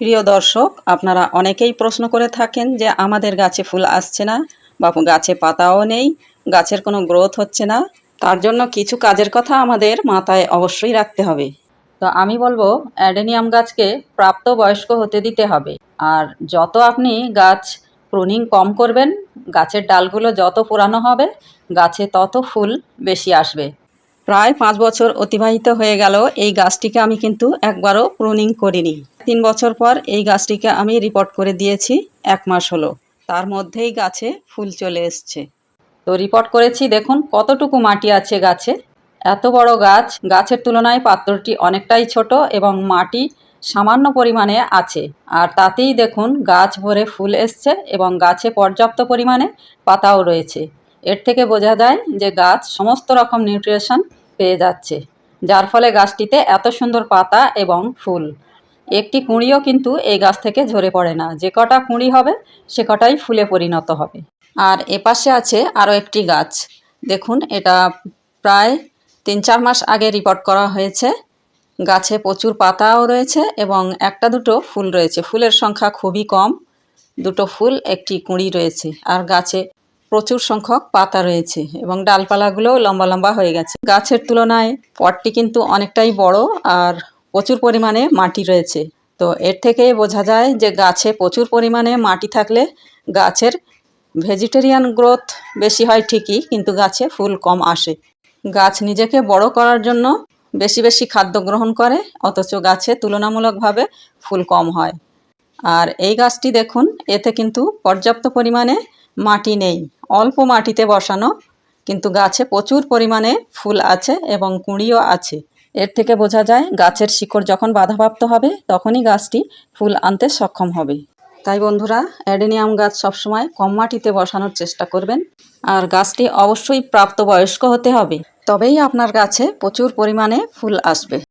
প্রিয় দর্শক, আপনারা অনেকেই প্রশ্ন করে থাকেন যে আমাদের গাছে ফুল আসছে না বা গাছে পাতাও নেই, গাছের কোনো গ্রোথ হচ্ছে না। তার জন্য কিছু কাজের কথা আমাদের মাথায় অবশ্যই রাখতে হবে। তো আমি বলব, অ্যাডেনিয়াম গাছকে প্রাপ্ত বয়স্ক হতে দিতে হবে। আর যত আপনি গাছ প্রুনিং কম করবেন, গাছের ডালগুলো যত পুরানো হবে, গাছে তত ফুল বেশি আসবে। প্রায় পাঁচ বছর অতিবাহিত হয়ে গেল এই গাছটিকে আমি কিন্তু একবারও প্রুনিং করিনি। তিন বছর পর এই গাছটিকে আমি রিপোর্ট করে দিয়েছি, এক মাস হলো। তার মধ্যেই গাছে ফুল চলে এসছে। তো রিপোর্ট করেছি, দেখুন কতটুকু মাটি আছে গাছে। এত বড় গাছ, গাছের তুলনায় পাত্রটি অনেকটাই ছোট এবং মাটি সামান্য পরিমাণে আছে। আর তাতেই দেখুন গাছ ভরে ফুল এসছে এবং গাছে পর্যাপ্ত পরিমাণে পাতাও রয়েছে। এর থেকে বোঝা যায় যে গাছ সমস্ত রকম নিউট্রিশন পেয়ে যাচ্ছে, যার ফলে গাছটিতে এত সুন্দর পাতা এবং ফুল। একটি কুঁড়িও কিন্তু এই গাছ থেকে ঝরে পড়ে না, যে কটা কুঁড়ি হবে, সে কটাই ফুলে পরিণত হবে। আর এপাশে আছে আরও একটি গাছ। দেখুন, এটা প্রায় তিন চার মাস আগে রিপোর্ট করা হয়েছে। গাছে প্রচুর পাতাও রয়েছে এবং একটা দুটো ফুল রয়েছে। ফুলের সংখ্যা খুবই কম। দুটো ফুল, একটি কুঁড়ি রয়েছে। আর গাছে প্রচুর সংখ্যক পাতা রয়েছে এবং ডালপালাগুলোও লম্বা লম্বা হয়ে গেছে। গাছের তুলনায় পটটি কিন্তু অনেকটাই বড় আর প্রচুর পরিমাণে মাটি রয়েছে। তো এর থেকে বোঝা যায় যে গাছে প্রচুর পরিমাণে মাটি থাকলে গাছের ভেজিটেরিয়ান গ্রোথ বেশি হয় ঠিকই, কিন্তু গাছে ফুল কম আসে। গাছ নিজেকে বড় করার জন্য বেশি বেশি খাদ্য গ্রহণ করে, অথচ গাছে তুলনামূলকভাবে ফুল কম হয়। আর এই গাছটি দেখুন, এতে কিন্তু পর্যাপ্ত পরিমাণে মাটি নেই। অল্প মাটিতে বসানো, কিন্তু গাছে প্রচুর পরিমাণে ফুল আছে এবং কুঁড়িও আছে। এর থেকে বোঝা যায়, গাছের শিকড় যখন বাধাপ্রাপ্ত হবে, তখনই গাছটি ফুল আনতে সক্ষম হবে। তাই বন্ধুরা, অ্যাডেনিয়াম গাছ সবসময় কম মাটিতে বসানোর চেষ্টা করবেন। আর গাছটি অবশ্যই প্রাপ্তবয়স্ক হতে হবে। তবেই আপনার গাছে প্রচুর পরিমাণে ফুল আসবে।